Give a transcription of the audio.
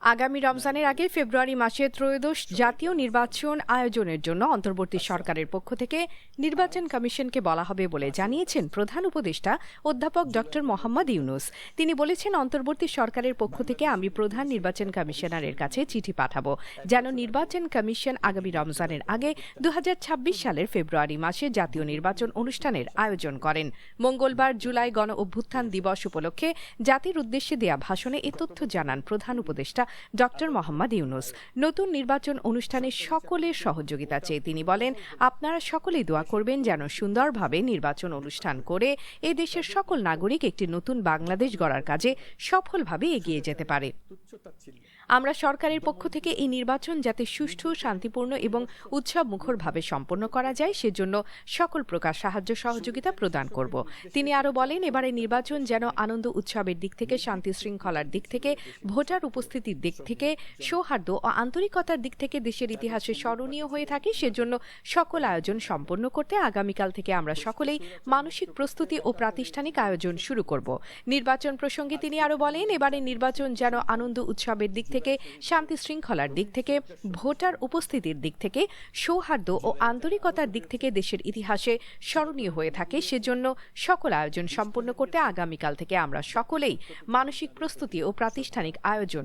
আগামী রমজানের আগে ফেব্রুয়ারি মাসে ত্রয়োদশ জাতীয় নির্বাচন আয়োজনের জন্য অন্তর্বর্তী সরকারের পক্ষ থেকে নির্বাচন কমিশনকে বলা হবে বলে জানিয়েছেন প্রধান উপদেষ্টা অধ্যাপক ড মোহাম্মদ ইউনুস। তিনি বলেছেন, অন্তর্বর্তী সরকারের পক্ষ থেকে আমি প্রধান নির্বাচন কমিশনারের কাছে চিঠি পাঠাবো, যেন নির্বাচন কমিশন আগামী রমজানের আগে দু হাজার ছাব্বিশ সালের ফেব্রুয়ারি মাসে জাতীয় নির্বাচন অনুষ্ঠানের আয়োজন করেন। মঙ্গলবার জুলাই গণ অভ্যুত্থান দিবস উপলক্ষে জাতির উদ্দেশ্যে দেয়া ভাষণে এ তথ্য জানান প্রধান উপদেষ্টা। ড মোহাম্মদ ইউনুস। নতুন নির্বাচন অনুষ্ঠানে সকলের সহযোগিতা চেয়ে তিনি বলেন, আপনারা সকলেই দোয়া করবেন যেন সুন্দরভাবে নির্বাচন অনুষ্ঠান করে এ দেশের সকল নাগরিক একটি নতুন বাংলাদেশ গড়ার কাজে সফলভাবে এগিয়ে যেতে পারে। আমরা সরকারের পক্ষ থেকে এই নির্বাচন যাতে সুষ্ঠু, শান্তিপূর্ণ এবং উৎসব মুখরভাবে সম্পন্ন করা যায়, সেজন্য সকল প্রকার সাহায্য সহযোগিতা প্রদান করব। তিনি আরও বলেন এবারে নির্বাচন যেন আনন্দ উৎসবের দিক থেকে, শান্তি শৃঙ্খলার দিক থেকে, ভোটার উপস্থিতির দিক থেকে সৌহার্দ্য ও আন্তরিকতার দিক থেকে দেশের ইতিহাসে স্মরণীয় হয়ে থাকে সেজন্য সকল আয়োজন সম্পন্ন করতে আগামীকাল থেকে আমরা সকলেই মানসিক প্রস্তুতি ও প্রাতিষ্ঠানিক আয়োজন শুরু করব। নির্বাচন প্রসঙ্গে তিনি আরও বলেন এবারে নির্বাচন যেন আনন্দ উৎসবের দিক থেকে শান্তি শৃঙ্খলার দিক থেকে ভোটার উপস্থিতির দিক থেকে সৌহার্দ্য ও আন্তরিকতার দিক থেকে দেশের ইতিহাসে স্মরণীয় হয়ে থাকে সেজন্য সকল আয়োজন সম্পন্ন করতে আগামীকাল থেকে আমরা সকলেই মানসিক প্রস্তুতি ও প্রাতিষ্ঠানিক আয়োজন